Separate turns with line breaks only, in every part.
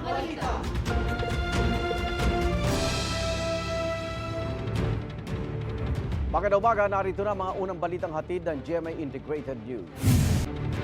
balita.
Magandang umaga, narito na mga unang balitang hatid ng GMA Integrated News.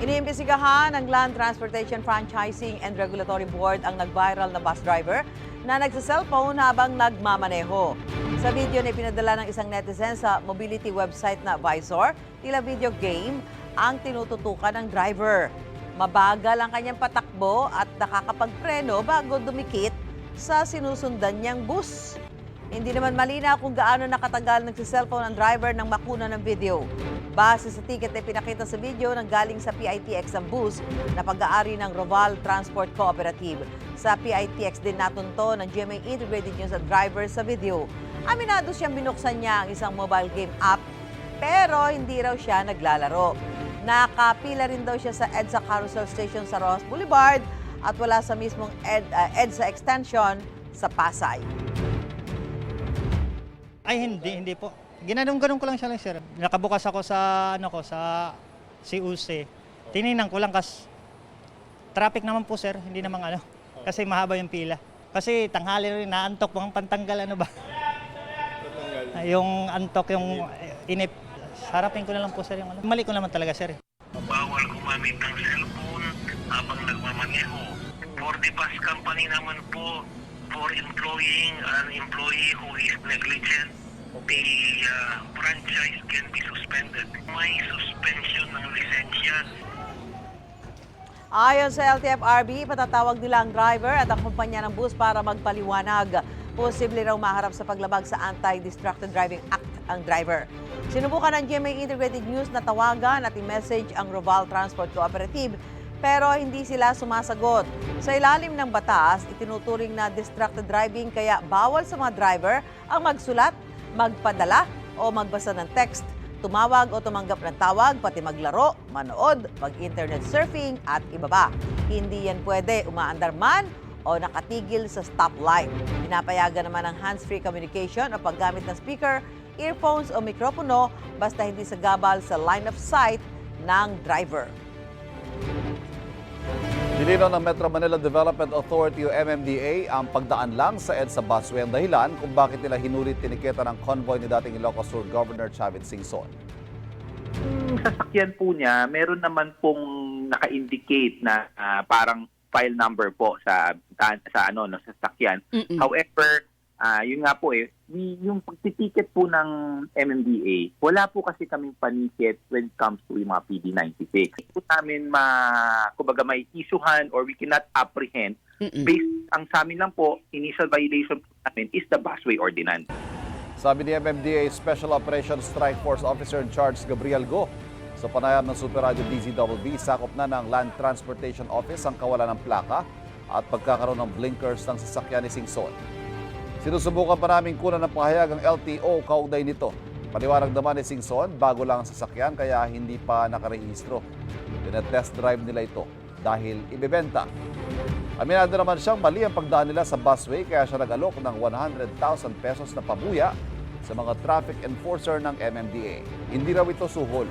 Iniimbestigahan ng Land Transportation Franchising and Regulatory Board ang nag-viral na bus driver na nagsa-cellphone habang nagmamaneho. Sa video na pinadala ng isang netizen sa mobility website na Visor, tila video game ang tinututukan ng driver. Mabagal ang kanyang patakbo at nakakapagpreno bago dumikit sa sinusundan niyang bus. Hindi naman malina kung gaano nakatagal nagsiselfone ang driver ng makuna ng video. Base sa ticket na pinakita sa video ng galing sa PITX ang bus na pag-aari ng Roval Transport Cooperative. Sa PITX din natunto ng GMA Integrated News ang driver sa video. Aminado siyang binuksan niya ang isang mobile game app pero hindi raw siya naglalaro. Nakapila rin daw siya sa EDSA Carousel Station sa Ross Boulevard at wala sa mismong Ed, uh, EDSA Extension sa Pasay.
Ay, hindi, hindi po. Ginanong-ganong ko lang siya lang, sir. Nakabukas ako sa, ano ko, sa CUC. Tinignan ko lang kas traffic naman po, sir. Hindi naman ano. Kasi mahaba yung pila. Kasi tanghali rin, naantok ang pantanggal, ano ba? Yung antok, yung inip. Harapin ko na lang po, sir, yung ano. Mali ko naman talaga, sir.
bawal gumamit ng cellphone habang nagmamaneho. For the bus company naman po, for employing an employee who is negligent, the uh, franchise can be suspended. May suspension ng lisensya
Ayon sa LTFRB, patatawag nila ang driver at ang kumpanya ng bus para magpaliwanag. Posible raw maharap sa paglabag sa Anti-Distracted Driving Act ang driver. Sinubukan ng GMA Integrated News na tawagan at i-message ang Roval Transport Cooperative pero hindi sila sumasagot. Sa ilalim ng batas, itinuturing na distracted driving kaya bawal sa mga driver ang magsulat, magpadala o magbasa ng text tumawag o tumanggap ng tawag, pati maglaro, manood, mag-internet surfing at iba pa. Hindi yan pwede umaandar man o nakatigil sa stoplight. Pinapayagan naman ang hands-free communication o paggamit ng speaker, earphones o mikropono basta hindi sa gabal sa line of sight ng driver.
Nilinaw ng Metro Manila Development Authority o MMDA ang pagdaan lang sa EDSA busway ang dahilan kung bakit nila hinulit tiniketa ng convoy ni dating Ilocos Sur Governor Chavit Singson.
Yung sasakyan po niya, meron naman pong naka-indicate na ah, parang file number po sa sa, sa ano no sa sasakyan. However, ah, yun nga po eh, we- yung pagtitiket po ng MMDA, wala po kasi kaming paniket when it comes to yung mga PD96. Hindi po namin ma, kumbaga may isuhan or we cannot apprehend based ang sa amin lang po, initial violation po namin is the busway ordinance.
Sabi ni MMDA Special Operations Strike Force Officer in Charge Gabriel Go, sa panayam ng Super Radio DZWB, sakop na ng Land Transportation Office ang kawalan ng plaka at pagkakaroon ng blinkers ng sasakyan ni Singson. Sinusubukan pa namin kunan ng pahayag ang LTO kaugnay nito. Paliwanag naman ni Singson, bago lang ang sasakyan kaya hindi pa nakarehistro. Tinetest drive nila ito dahil ibebenta. Aminado naman siyang mali ang pagdaan nila sa busway kaya siya nag-alok ng 100,000 pesos na pabuya sa mga traffic enforcer ng MMDA. Hindi raw ito suhol.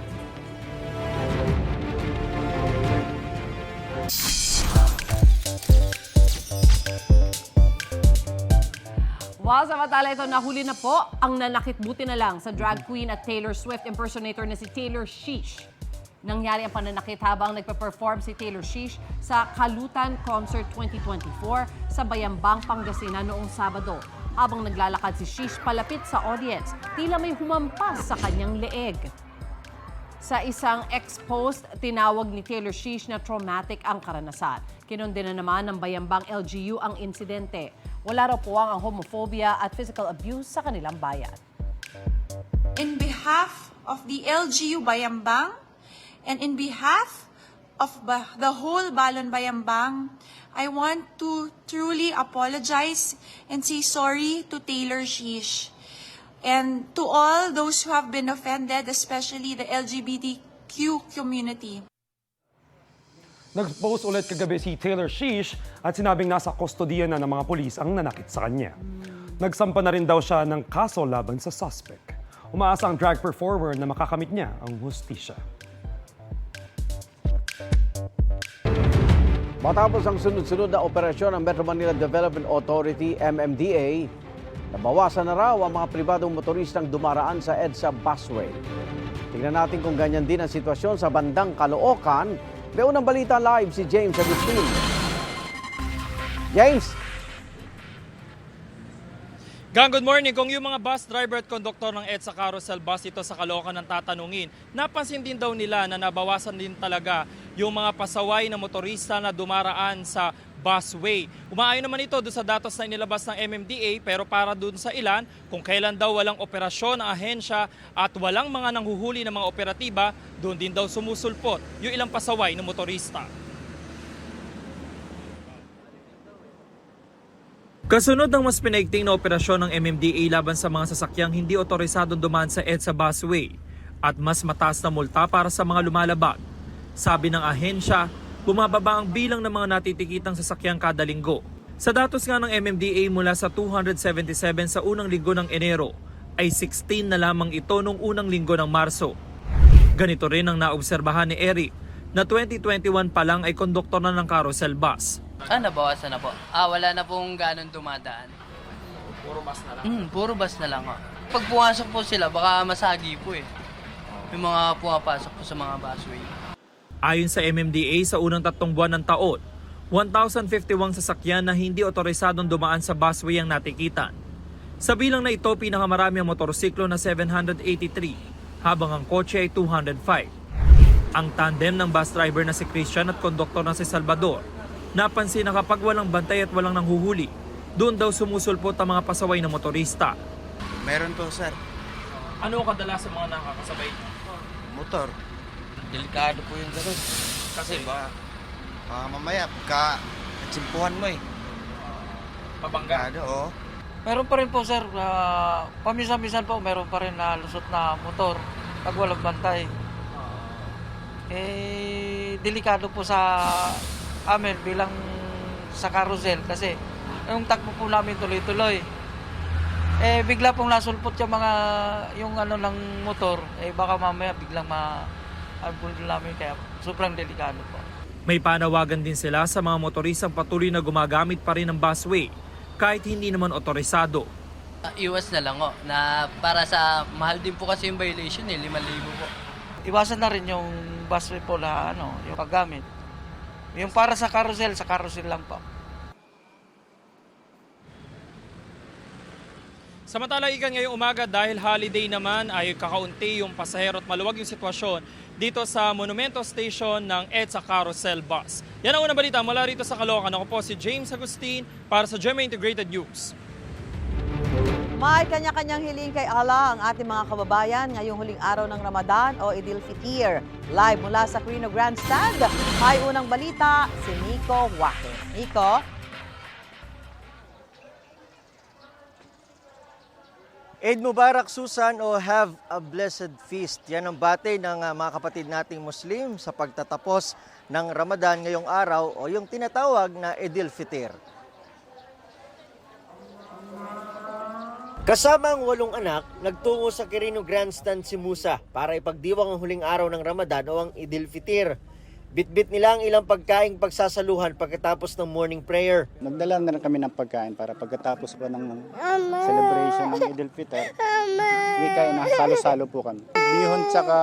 While samantala ito, nahuli na po ang nanakit buti na lang sa drag queen at Taylor Swift impersonator na si Taylor Sheesh. Nangyari ang pananakit habang nagpa-perform si Taylor Sheesh sa Kalutan Concert 2024 sa Bayambang, Pangasinan noong Sabado. Habang naglalakad si Sheesh palapit sa audience, tila may humampas sa kanyang leeg. Sa isang ex-post, tinawag ni Taylor Sheesh na traumatic ang karanasan. Kinondena naman ng Bayambang LGU ang insidente. Wala raw puwang ang homophobia at physical abuse sa kanilang bayan.
in behalf of the LGU Bayambang and in behalf of the whole Balon Bayambang, I want to truly apologize and say sorry to Taylor Sheesh and to all those who have been offended, especially the LGBTQ community.
Nag-post ulit kagabi si Taylor Sheesh at sinabing nasa kustodiya na ng mga polis ang nanakit sa kanya. Nagsampa na rin daw siya ng kaso laban sa suspect. Umaasa ang drag performer na makakamit niya ang hustisya.
Matapos ang sunod-sunod na operasyon ng Metro Manila Development Authority, MMDA, nabawasan na raw ang mga pribadong motoristang dumaraan sa EDSA busway. Tingnan natin kung ganyan din ang sitwasyon sa bandang Caloocan. May unang balita live si James Agustin. James!
Gang, good morning. Kung yung mga bus driver at konduktor ng EDSA Carousel Bus dito sa Caloocan ang tatanungin, napansin din daw nila na nabawasan din talaga yung mga pasaway na motorista na dumaraan sa busway. Umaayon naman ito doon sa datos na inilabas ng MMDA pero para doon sa ilan, kung kailan daw walang operasyon ang ahensya at walang mga nanghuhuli ng mga operatiba, doon din daw sumusulpot yung ilang pasaway na motorista. Kasunod ng mas pinaigting na operasyon ng MMDA laban sa mga sasakyang hindi otorisadong dumaan sa EDSA busway at mas mataas na multa para sa mga lumalabag. Sabi ng ahensya, bumababa ang bilang ng mga natitikitang sasakyang kada linggo. Sa datos nga ng MMDA mula sa 277 sa unang linggo ng Enero, ay 16 na lamang ito nung unang linggo ng Marso. Ganito rin ang naobserbahan ni Eric na 2021 pa lang ay konduktor na ng carousel bus.
Ah, nabawasan na po. Ah, wala na pong ganun dumadaan.
Puro bus na lang.
Hmm, puro bus na lang oh. Pag pumasok po sila, baka masagi po eh. Yung mga pumapasok po sa mga busway.
Ayon sa MMDA sa unang tatlong buwan ng taon, 1,051 sasakyan na hindi otorisadong dumaan sa busway ang natikitan. Sa bilang na ito, pinakamarami ang motorsiklo na 783, habang ang kotse ay 205. Ang tandem ng bus driver na si Christian at konduktor na si Salvador, napansin na kapag walang bantay at walang nanghuhuli, doon daw sumusulpot ang mga pasaway na motorista.
Meron po, sir.
Ano kadalas sa mga nakakasabay?
Motor. Delikado po yung ganun. Kasi ba, ah, mamaya, ka, katsimpuhan mo eh.
Pabangga.
Delikado, oh.
Meron pa rin po sir, uh, paminsan-minsan po meron pa rin na lusot na motor pag walang bantay. Eh, delikado po sa amin bilang sa carousel kasi yung takbo po namin tuloy-tuloy. Eh, bigla pong nasulpot yung mga, yung ano ng motor, eh baka mamaya biglang ma namin kaya sobrang delikado po.
May panawagan din sila sa mga motoristang patuloy na gumagamit pa rin ng busway kahit hindi naman otorisado.
Ah, iwas na lang oh, na para sa mahal din po kasi yung violation eh, 5,000 po.
Iwasan na rin yung busway po na ano, yung paggamit. Yung para sa carousel, sa carousel lang po.
Samantala ikan ngayong umaga dahil holiday naman ay kakaunti yung pasahero at maluwag yung sitwasyon dito sa Monumento Station ng EDSA Carousel Bus. Yan ang unang balita mula rito sa Caloocan. Ako po si James Agustin para sa GMA Integrated News.
May kanya-kanyang hiling kay Allah ang ating mga kababayan ngayong huling araw ng Ramadan o Idil Fitir. Live mula sa Quirino Grandstand, may unang balita si Nico Wake. Nico?
Eid Mubarak Susan o have a blessed feast. Yan ang bate ng ah, mga kapatid nating Muslim sa pagtatapos ng Ramadan ngayong araw o yung tinatawag na Idil Fitir. Kasama ang walong anak, nagtungo sa Quirino Grandstand si Musa para ipagdiwang ang huling araw ng Ramadan o ang Idil Fitir. Bitbit nila ang ilang pagkaing pagsasaluhan pagkatapos ng morning prayer.
Nagdala na rin kami ng pagkain para pagkatapos po ng celebration ng Idul Fitr, may kain na salo-salo po kami. Bihon tsaka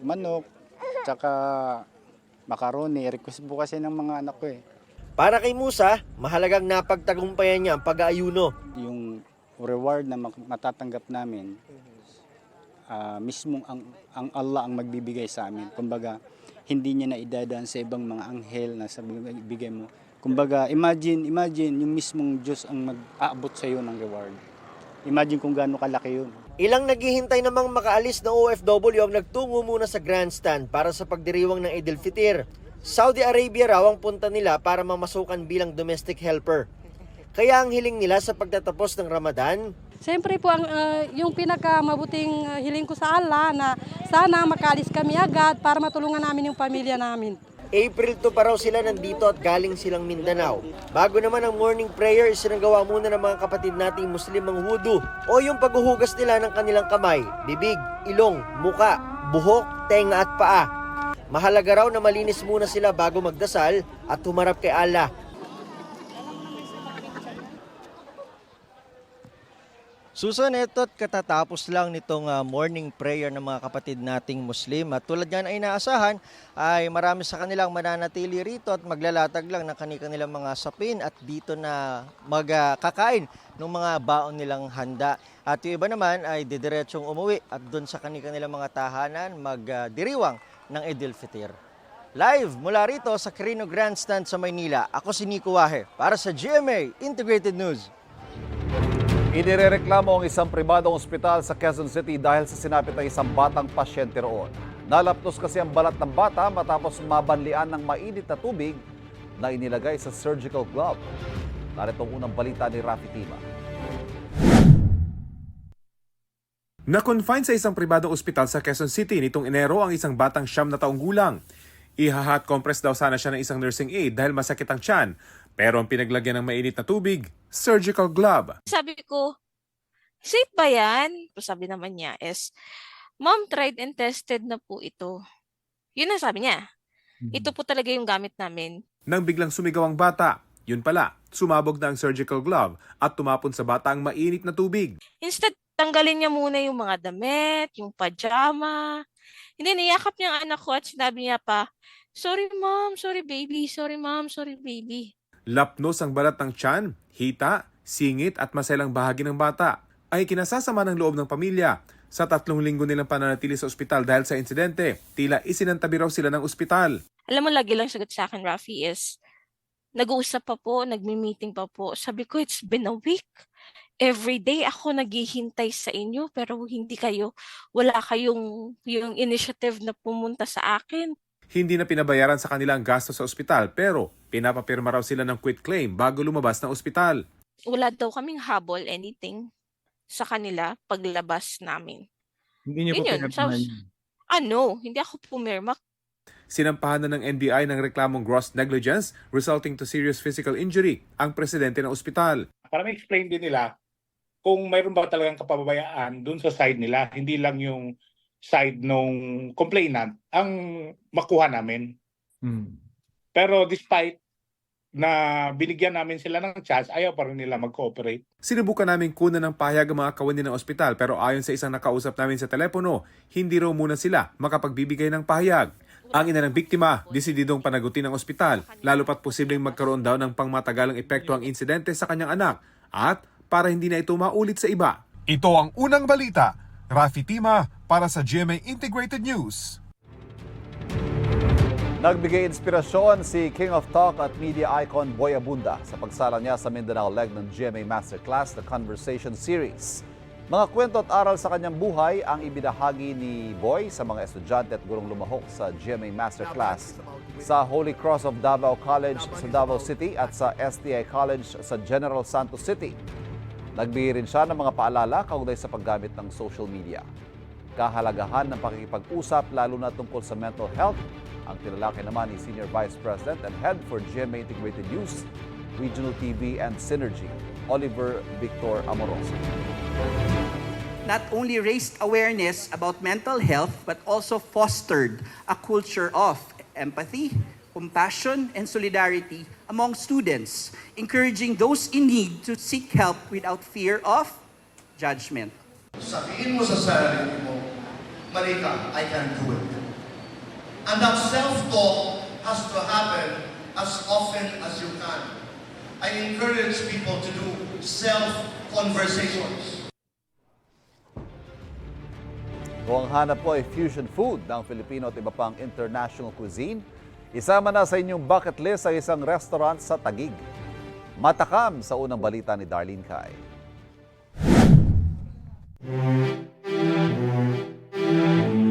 manok, tsaka macaroni. Request po kasi ng mga anak ko eh.
Para kay Musa, mahalagang napagtagumpayan niya ang pag-aayuno.
Yung reward na mak- matatanggap namin, ah, mismong ang, ang Allah ang magbibigay sa amin. Kumbaga, hindi niya na idadaan sa ibang mga anghel na sa bigay mo. Kumbaga, imagine, imagine yung mismong Diyos ang mag-aabot sa iyo ng reward. Imagine kung gaano kalaki yun.
Ilang naghihintay namang makaalis na OFW ang nagtungo muna sa grandstand para sa pagdiriwang ng Idil Fitir. Saudi Arabia raw ang punta nila para mamasukan bilang domestic helper. Kaya ang hiling nila sa pagtatapos ng Ramadan,
Siyempre po, ang, ah, yung pinakamabuting ah, hiling ko sa Allah na sana makalis kami agad para matulungan namin yung pamilya namin.
April 2 pa raw sila nandito at galing silang Mindanao. Bago naman ang morning prayer, isinagawa muna ng mga kapatid nating Muslim ang wudu o yung paghuhugas nila ng kanilang kamay, bibig, ilong, muka, buhok, tenga at paa. Mahalaga raw na malinis muna sila bago magdasal at humarap kay Allah. Susan, ito at katatapos lang nitong ah, morning prayer ng mga kapatid nating Muslim. At tulad nga ay inaasahan, ay marami sa kanilang mananatili rito at maglalatag lang ng kanilang mga sapin at dito na magkakain ng mga baon nilang handa. At yung iba naman ay didiretsong umuwi at doon sa kanilang mga tahanan magdiriwang ng Idil Fitir. Live mula rito sa Carino Grandstand sa Maynila, ako si Nico Wahe para sa GMA Integrated News.
Inirereklamo ang isang pribadong ospital sa Quezon City dahil sa sinapit ng isang batang pasyente roon. Nalaptos kasi ang balat ng bata matapos mabanlian ng mainit na tubig na inilagay sa surgical glove. Narito ang unang balita ni Rafi Tima.
Na-confine sa isang pribadong ospital sa Quezon City nitong Enero ang isang batang siyam na taong gulang. Ihahat compress daw sana siya ng isang nursing aide dahil masakit ang tiyan. Pero ang pinaglagyan ng mainit na tubig, surgical glove.
Sabi ko, safe ba yan? Sabi naman niya is, Mom, tried and tested na po ito. Yun ang sabi niya. Ito po talaga yung gamit namin.
Nang biglang sumigaw ang bata, yun pala, sumabog na ang surgical glove at tumapon sa bata ang mainit na tubig.
Instead, tanggalin niya muna yung mga damit, yung pajama. Hindi, niyakap niya ang anak ko at sinabi niya pa, Sorry mom, sorry baby, sorry mom, sorry baby.
Lapnos ang balat ng tiyan, hita, singit at maselang bahagi ng bata ay kinasasama ng loob ng pamilya. Sa tatlong linggo nilang pananatili sa ospital dahil sa insidente, tila isinantabi raw sila ng ospital.
Alam mo, lagi lang sagot sa akin, Rafi, is nag-uusap pa po, nagmi-meeting pa po. Sabi ko, it's been a week. Every day ako naghihintay sa inyo pero hindi kayo, wala kayong yung initiative na pumunta sa akin.
Hindi na pinabayaran sa kanila ang gasto sa ospital pero pinapapirma raw sila ng quit claim bago lumabas ng ospital.
Wala daw kaming habol, anything sa kanila paglabas namin.
Hindi niyo
Yun
po
yun. So, ano, hindi ako pumirma.
Sinampahan na ng NBI ng reklamong gross negligence resulting to serious physical injury ang presidente ng ospital.
Para ma-explain din nila kung mayroon ba talagang kapababayaan dun sa side nila, hindi lang yung side nung complainant ang makuha namin. Pero despite na binigyan namin sila ng chance, ayaw pa rin nila mag-cooperate.
Sinubukan namin kunan ng pahayag ang mga kawani ng ospital pero ayon sa isang nakausap namin sa telepono, hindi raw muna sila makapagbibigay ng pahayag. Ang ina ng biktima, desididong panagutin ng ospital, lalo pat posibleng magkaroon daw ng pangmatagalang epekto ang insidente sa kanyang anak at para hindi na ito maulit sa iba.
Ito ang unang balita. Rafi Tima para sa GMA Integrated News.
Nagbigay inspirasyon si King of Talk at media icon Boy Abunda sa pagsala niya sa Mindanao leg ng GMA Masterclass, The Conversation Series. Mga kwento at aral sa kanyang buhay ang ibinahagi ni Boy sa mga estudyante at gurong lumahok sa GMA Masterclass sa Holy Cross of Davao College sa Davao City at sa STI College sa General Santos City. Nagbigay rin siya ng mga paalala kaugnay sa paggamit ng social media. Kahalagahan ng pakikipag-usap lalo na tungkol sa mental health ang tinalaki naman ni Senior Vice President and Head for GMA Integrated News, Regional TV and Synergy, Oliver Victor Amoroso.
not only raised awareness about mental health, but also fostered a culture of empathy, compassion, and solidarity among students, encouraging those in need to seek help without fear of judgment.
Sabihin mo sa sarili mo, mali ka, I can do it. And that self-talk has to happen as often as you can. I encourage people to do self-conversations.
Kung ang hanap po ay fusion food ng Filipino at iba pang international cuisine, isama na sa inyong bucket list ang isang restaurant sa Tagig. Matakam sa unang balita ni Darlene Kai.
Ang pagkain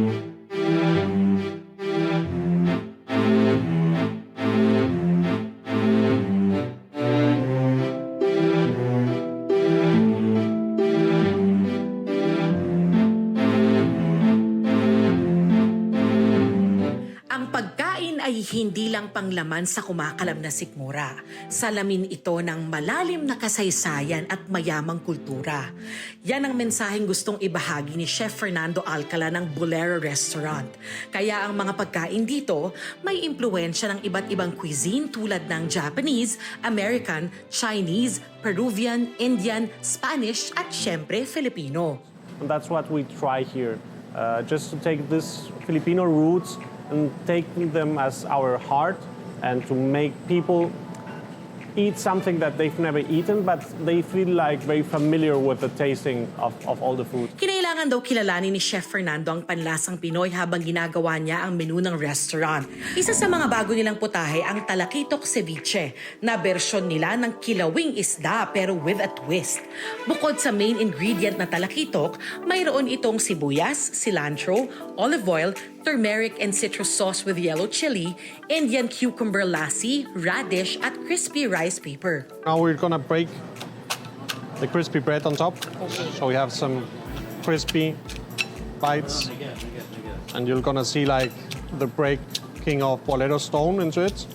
hindi lang panglaman sa kumakalam na sikmura. Salamin ito ng malalim na kasaysayan at mayamang kultura. Yan ang mensaheng gustong ibahagi ni Chef Fernando Alcala ng Bolero Restaurant. Kaya ang mga pagkain dito may impluensya ng iba't ibang cuisine tulad ng Japanese, American, Chinese, Peruvian, Indian, Spanish at syempre Filipino.
And that's what we try here. Uh, just to take these Filipino roots and take them as our heart and to make people eat something that they've never eaten, but they feel like very familiar with the tasting of, of all the food.
Kinailangan daw kilalanin ni Chef Fernando ang panlasang Pinoy habang ginagawa niya ang menu ng restaurant. Isa sa mga bago nilang putahe ang talakitok ceviche na bersyon nila ng kilawing isda pero with a twist. Bukod sa main ingredient na talakitok, mayroon itong sibuyas, cilantro, olive oil, turmeric and citrus sauce with yellow chili, Indian cucumber lassi, radish at crispy rice paper.
Now we're gonna break the crispy bread on top. So we have some crispy bites. And you're gonna see like the breaking of bolero stone into it.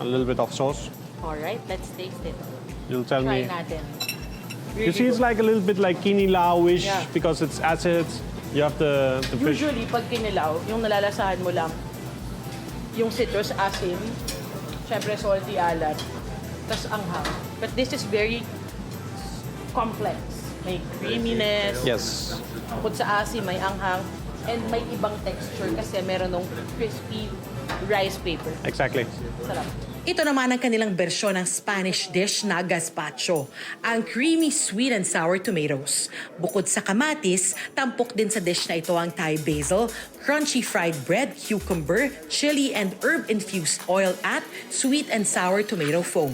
A little bit of sauce.
Alright, let's taste it.
You'll tell
Try
me.
natin.
You see, it's like a little bit like kinilaw-ish
Yeah.
because it's acid. You have the, the fish.
Usually, pag kinilaw, yung nalalasahan mo lang, yung citrus asin, syempre salty alat, tas anghang. But this is very complex. May creaminess.
Yes.
Bukod sa asin, may anghang. And may ibang texture kasi meron ng crispy rice paper.
Exactly.
Sarap.
Ito naman ang kanilang bersyon ng Spanish dish na gazpacho, ang creamy sweet and sour tomatoes. Bukod sa kamatis, tampok din sa dish na ito ang Thai basil, crunchy fried bread, cucumber, chili and herb-infused oil at sweet and sour tomato foam.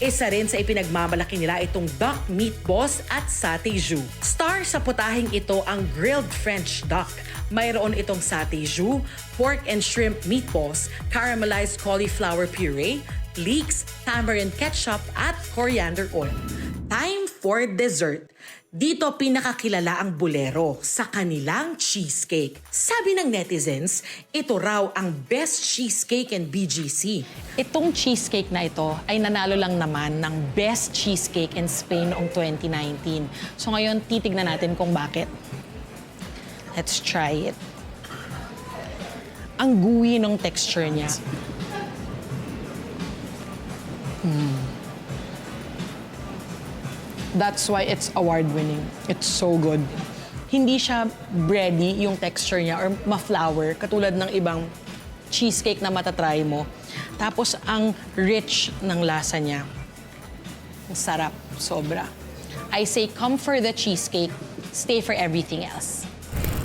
Isa rin sa ipinagmamalaki nila itong duck meatballs at satay jus. Star sa putahing ito ang grilled French duck. Mayroon itong satay jus, pork and shrimp meatballs, caramelized cauliflower puree, leeks, tamarind ketchup at coriander oil. Time for dessert. Dito pinakakilala ang Bolero sa kanilang cheesecake. Sabi ng netizens, ito raw ang best cheesecake in BGC.
Itong cheesecake na ito ay nanalo lang naman ng Best Cheesecake in Spain noong 2019. So ngayon, titignan natin kung bakit. Let's try it. Ang gooey ng texture niya. Mm. That's why it's award-winning. It's so good. Hindi siya bready yung texture niya or ma-flour katulad ng ibang cheesecake na matatry mo. Tapos ang rich ng lasa niya. Ang sarap, sobra. I say come for the cheesecake, stay for everything else.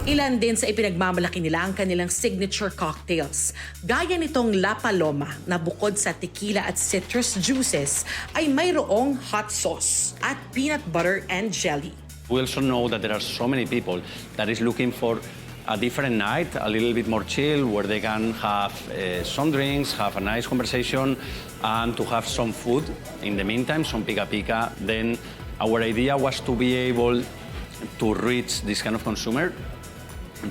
Ilan din sa ipinagmamalaki nila ang kanilang signature cocktails. Gaya nitong La Paloma na bukod sa tequila at citrus juices ay mayroong hot sauce at peanut butter and jelly.
We also know that there are so many people that is looking for a different night, a little bit more chill, where they can have uh, some drinks, have a nice conversation, and to have some food in the meantime, some pika pika. Then our idea was to be able to reach this kind of consumer,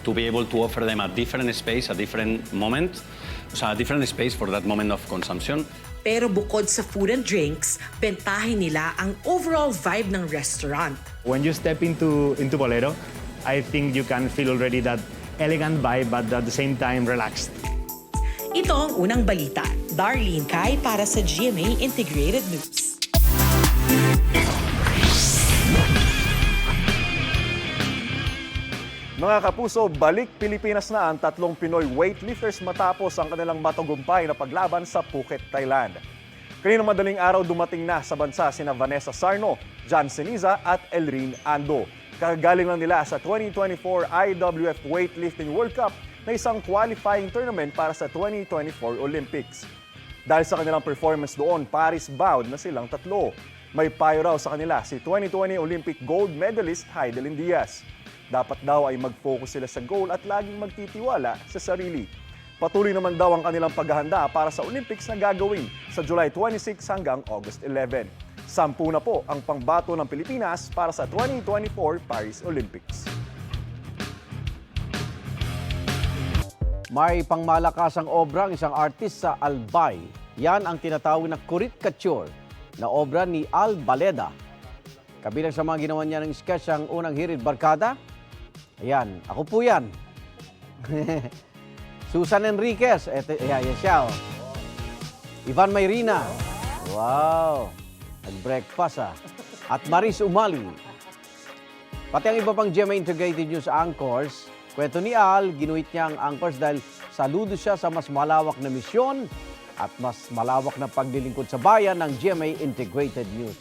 to be able to offer them a different space, a different moment, so a different space for that moment of consumption.
Pero bukod sa food and drinks, bentahin nila ang overall vibe ng restaurant.
When you step into into Bolero, I think you can feel already that elegant vibe, but at the same time relaxed.
Ito ang unang balita. Darlene Kai para sa GMA Integrated News.
Mga kapuso, balik Pilipinas na ang tatlong Pinoy weightlifters matapos ang kanilang matagumpay na paglaban sa Phuket, Thailand. Kanina madaling araw dumating na sa bansa sina Vanessa Sarno, John Seniza at Elrin Ando. Kakagaling lang nila sa 2024 IWF Weightlifting World Cup na isang qualifying tournament para sa 2024 Olympics. Dahil sa kanilang performance doon, Paris bound na silang tatlo. May payo raw sa kanila si 2020 Olympic gold medalist Heidelin Diaz. Dapat daw ay mag-focus sila sa goal at laging magtitiwala sa sarili. Patuloy naman daw ang kanilang paghahanda para sa Olympics na gagawin sa July 26 hanggang August 11. Sampu na po ang pangbato ng Pilipinas para sa 2024 Paris Olympics.
May pangmalakasang obra ang isang artist sa Albay. Yan ang tinatawag na Kurit Couture na obra ni Al Baleda. Kabilang sa mga ginawa niya ng sketch ang unang hirid barkada. Ayan, ako po yan. Susan Enriquez, eto, ayan, yan siya. Oh. Ivan Mayrina. Wow, nag-breakfast ah. At Maris Umali. Pati ang iba pang GMA Integrated News anchors, kwento ni Al, ginuhit niya ang anchors dahil saludo siya sa mas malawak na misyon at mas malawak na paglilingkod sa bayan ng GMA Integrated News.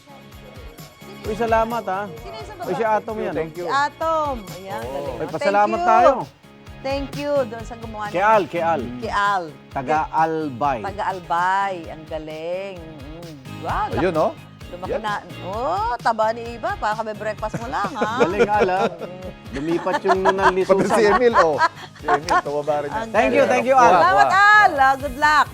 Uy, salamat ha. Uy, si Atom yan.
Thank
Si
you.
Atom. Ayan, galing.
Uy,
Thank
pasalamat
you.
tayo.
Thank you doon sa gumawa
Kay Al, kay Al.
Kay Al.
Taga Albay.
Taga Albay. Ang galing. Mm. Wow, laki-
Ayun, no?
Lumaki
Yan.
na. Oh, taba ni Iba. Para kami breakfast mo lang, ha?
Galing Al ha. Lumipat yung nunal ni
Pati si? Emil, oh. Si Emil, tumaba rin yan.
Thank you, thank you, Al.
Salamat, Al. Ah, Good luck.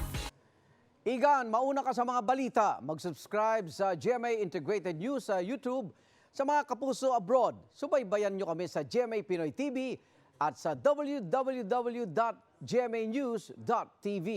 Igan, mauna ka sa mga balita. Mag-subscribe sa GMA Integrated News sa YouTube. Sa mga kapuso abroad, subaybayan nyo kami sa GMA Pinoy TV at sa www.gmanews.tv.